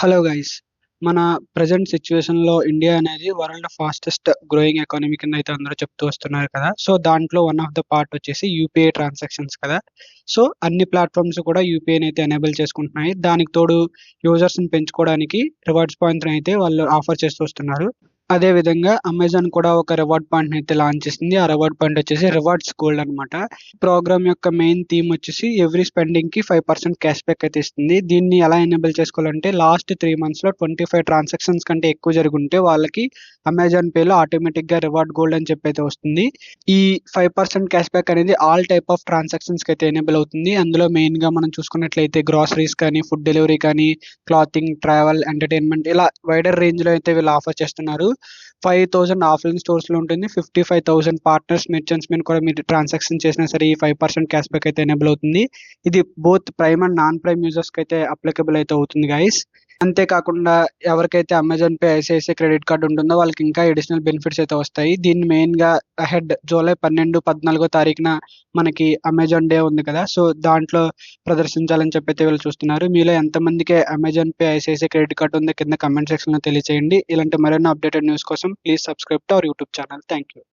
Hello guys మన present సిచ్యువేషన్‌లో India అనేది వరల్డ్ ఫాస్టెస్ట్ గ్రోయింగ్ ఎకానమీ కింద అయితే అందరూ చెప్తూ వస్తున్నారు కదా! సో, దాంట్లో వన్ ఆఫ్ ద పార్ట్ వచ్చేసి యూపీఐ ట్రాన్సాక్షన్స్ కదా! సో, అన్ని ప్లాట్‌ఫార్మ్స్ కూడా యూపీఐని అయితే ఎనేబుల్ చేసుకుంటున్నాయి. దానికి తోడు యూజర్స్‌ని పెంచుకోవడానికి రివార్డ్స్ పాయింట్‌ని అయితే వాళ్ళు ఆఫర్ చేస్తూ వస్తున్నారు. అదే విధంగా అమెజాన్ కూడా ఒక రివార్డ్ పాయింట్‌ని అయితే లాంచ్ చేసింది. ఆ రివార్డ్ పాయింట్ వచ్చేసి రివార్డ్స్ గోల్డ్ అనమాట. ప్రోగ్రామ్ యొక్క మెయిన్ థీమ్ వచ్చేసి ఎవ్రీ స్పెండింగ్‌కి ఫైవ్ పర్సెంట్ క్యాష్ బ్యాక్ అయితే ఇస్తుంది. దీన్ని ఎలా ఎనేబుల్ చేసుకోవాలంటే లాస్ట్ 3 మంత్స్‌లో 25 ట్రాన్సాక్షన్స్ కంటే ఎక్కువ జరుగుంటే వాళ్ళకి అమెజాన్ పేలో ఆటోమేటిక్‌గా రివార్డ్ గోల్డ్ అని చెప్పి అయితే వస్తుంది. ఈ ఫైవ్ పర్సెంట్ క్యాష్ బ్యాక్ అనేది ఆల్ టైప్ ఆఫ్ ట్రాన్సాక్షన్స్‌కి అయితే ఎనేబుల్ అవుతుంది. అందులో మెయిన్‌గా మనం చూసుకున్నట్లయితే గ్రోసరీస్ కానీ, ఫుడ్ డెలివరీ కానీ, క్లాతింగ్, ట్రావెల్, ఎంటర్‌టైన్‌మెంట్ ఇలా వైడర్ రేంజ్‌లో అయితే వీళ్ళు ఆఫర్ చేస్తున్నారు. 5000 ఆఫ్‌లైన్ స్టోర్స్‌లో ఉంటుంది. 55,000 పార్ట్నర్స్, మెర్చెంట్స్ మీద కూడా మీరు ట్రాన్సాక్షన్ చేసినా సరే ఈ ఫైవ్ పర్సెంట్ క్యాష్ బ్యాక్ అయితే ఎనేబుల్ అవుతుంది. ఇది both prime and non prime యూజర్స్‌కి అయితే అప్లికబుల్ అయితే అవుతుంది గైస్. అంతే కాకుండా ఎవరికైతే Amazon pay, ICICI credit card ఉంటుందో వాళ్ళకి ఇంకా అడిషనల్ బెనిఫిట్స్ అయితే వస్తాయి. దీన్ని మెయిన్‌గా అహెడ్ జూలై 12, 14 తారీఖున మనకి అమెజాన్ డే ఉంది కదా! సో, దాంట్లో ప్రదర్శించాలని చెప్పి అయితే వీళ్ళు చూస్తున్నారు. మీలో ఎంతమందికి Amazon pay, ICICI credit card ఉందో కింద కమెంట్ సెక్షన్‌లో తెలియచేయండి. ఇలాంటి మరెన్నో అప్డేటెడ్ న్యూస్ కోసం please subscribe to our YouTube channel. Thank you.